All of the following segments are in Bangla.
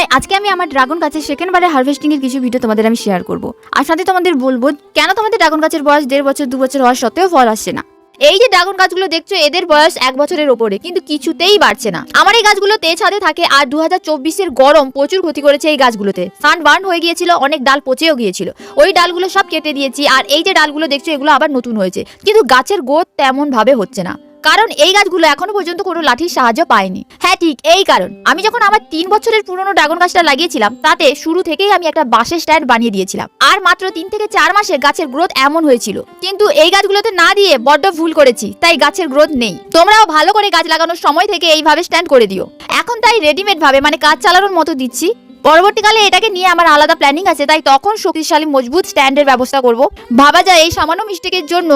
হাই আজকে আমি আমার ড্রাগন গাছের সেকেন্ড বারে হারভেস্টিং এর কিছু ভিডিও তোমাদের আমি শেয়ার করব। আর সাথে তোমাদের বলব, কেন তোমাদের ড্রাগন গাছের বয়স দেড় বছর, দু বছর হওয়া সত্ত্বেও ফল আসছে না? এই যে ড্রাগন গাছগুলো দেখছ, এদের বয়স এক বছরের ওপরে, কিন্তু কিছুতেই বাড়ছে না। আমার এই গাছগুলো তে ছাদে থাকে আর দু হাজার গরম প্রচুর ক্ষতি করেছে এই গাছগুলোতে। সান বার্ন হয়ে গিয়েছিল, অনেক ডাল পচেও গিয়েছিল। ওই ডালগুলো সব কেটে দিয়েছি, আর এই যে ডালগুলো দেখছ, এগুলো আবার নতুন হয়েছে। কিন্তু গাছের গ্রোথ তেমন ভাবে হচ্ছে না। কারণ এই গাছগুলো এখনও পর্যন্ত কোনো লাঠির সাহায্য পায়নি। হ্যাঁ ঠিক, এই কারণ। আমি যখন আমার তিন বছরের পুরনো ড্রাগন গাছটা লাগিয়েছিলাম, তাতে শুরু থেকেই আমি একটা বাঁশের স্ট্যান্ড বানিয়ে দিয়েছিলাম। আর মাত্র তিন থেকে চার মাসে গাছের গ্রোথ এমন হয়েছিল। কিন্তু এই গাছগুলোতে না দিয়ে বড্ড ভুল করেছি, তাই গাছের গ্রোথ নেই। তোমরাও ভালো করে গাছ লাগানোর সময় থেকে এইভাবে স্ট্যান্ড করে দিও। এখন তাই রেডিমেড ভাবে মানে কাজ চালানোর মতো দিচ্ছি। পরবর্তীকালে এটাকে নিয়ে আমার আলাদা প্ল্যানিং আছে, তাই তখন শক্তিশালী, মজবুত স্ট্যান্ডের ব্যবস্থা করব। ভাবা যায় এই সামান্য মিস্টেকের জন্য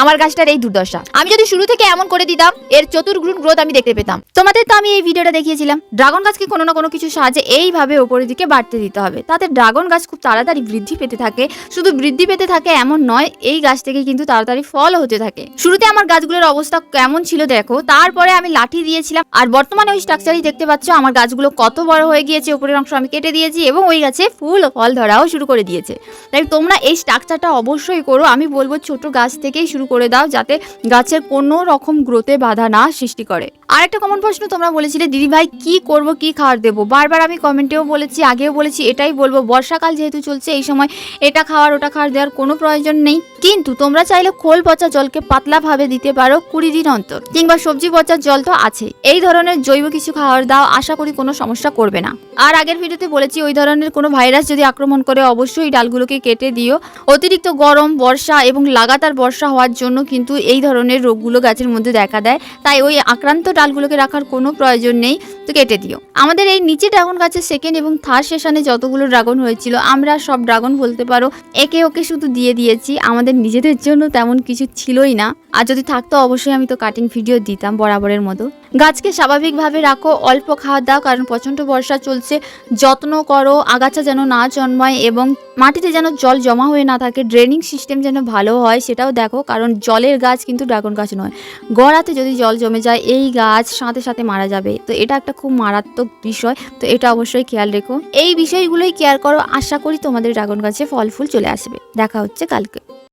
আমার গাছটার এই দুর্দশা। আমি যদি শুরু থেকে এমন করে দিতাম, এর চতুর্গুণ গ্রোথ আমি দেখতে পেতাম। তোমাদের তো আমি এই ভিডিওটা দেখিয়েছিলাম। ড্রাগন গাছকে কোনো না কোনো কিছু সাহায্যে এইভাবে ওপরের দিকে বাড়তে দিতে হবে। তাতে ড্রাগন গাছ খুব তাড়াতাড়ি বৃদ্ধি পেতে থাকে। শুধু বৃদ্ধি পেতে থাকে এমন নয়, এই গাছ থেকে কিন্তু তাড়াতাড়ি ফল হতে থাকে। শুরুতে আমার গাছগুলোর অবস্থা কেমন ছিল দেখো। তারপরে আমি লাঠি দিয়েছিলাম। আর বর্তমানে ওই স্ট্রাকচারই দেখতে পাচ্ছ, আমার গাছগুলো কত বড় হয়ে গিয়েছে উপরের অংশ আমি কেটে দিয়েছি এবং ওই গাছে ফুল, ফল ধরাও শুরু করে দিয়েছে। তাই তোমরা এই স্ট্রাকচারটা অবশ্যই করো। আমি বলব ছোট গাছ থেকেই শুরু করে দাও যাতে গাছের কোনো রকম গ্রোথে বাধা না সৃষ্টি করে। আর একটা কমন প্রশ্ন তোমরা বলেছিলে, দিদি ভাই, কি করব, কি খাবার দেবো? বারবার আমি কমেন্টেও বলেছি, আগেও বলেছি, এটাই বলব, বর্ষাকাল যেহেতু চলছে, এই সময় এটা খাওয়ার, ওটা খাওয়ার দেওয়ার কোনো প্রয়োজন নেই। কিন্তু তোমরা চাইলে খোল পচা জলকে পাতলাভাবে দিতে পারো কুড়ি দিন অন্তর, কিংবা সবজি পচার জল তো আছে। এই ধরনের জৈব কিছু খাওয়ার দাও, আশা করি কোনো সমস্যা করবে না। আর আগের ভিডিওতে বলেছি, ওই ধরনের কোনো ভাইরাস যদি আক্রমণ করে, অবশ্যই ডালগুলোকে কেটে দিও। অতিরিক্ত গরম, বর্ষা এবং লাগাতার বর্ষা হওয়ার জন্য কিন্তু এই ধরনের রোগগুলো গাছের মধ্যে দেখা দেয়। তাই ওই আক্রান্ত ডালগুলোকে রাখার কোনো প্রয়োজন নেই। তো কেটে দিও। আমাদের এই নিচে ড্রাগন গাছের সেকেন্ড এবং থার্ড সেশনে যতগুলো ড্রাগন হয়েছিল, আমরা সব ড্রাগন বলতে পারো, একে ওকে শুধু দিয়ে দিয়েছি। আমাদের নিজেদের জন্য তেমন কিছু ছিলই না। আর যদি থাকতো, অবশ্যই আমি তো কাটিং ভিডিও দিতাম বরাবরের মতো। গাছকে স্বাভাবিকভাবে রাখো, অল্প খাওয়া দাও, কারণ প্রচণ্ড বর্ষা চলছে। যত্ন করো, আগাছা যেন না জন্মায় এবং মাটিতে যেন জল জমা হয়ে না থাকে ড্রেনিং সিস্টেম যেন ভালো হয়, সেটাও দেখো, কারণ জলের গাছ কিন্তু ড্রাগন গাছ নয়। গড়াতে যদি জল জমে যায়, এই গাছ সাথে সাথে মারা যাবে। তো এটা একটা খুব মারাত্মক বিষয়, তো এটা অবশ্যই খেয়াল রেখো। এই বিষয়গুলোই কেয়ার করো, আশা করি তোমাদের ড্রাগন গাছে ফল ফুল চলে আসবে। দেখা হচ্ছে কালকে।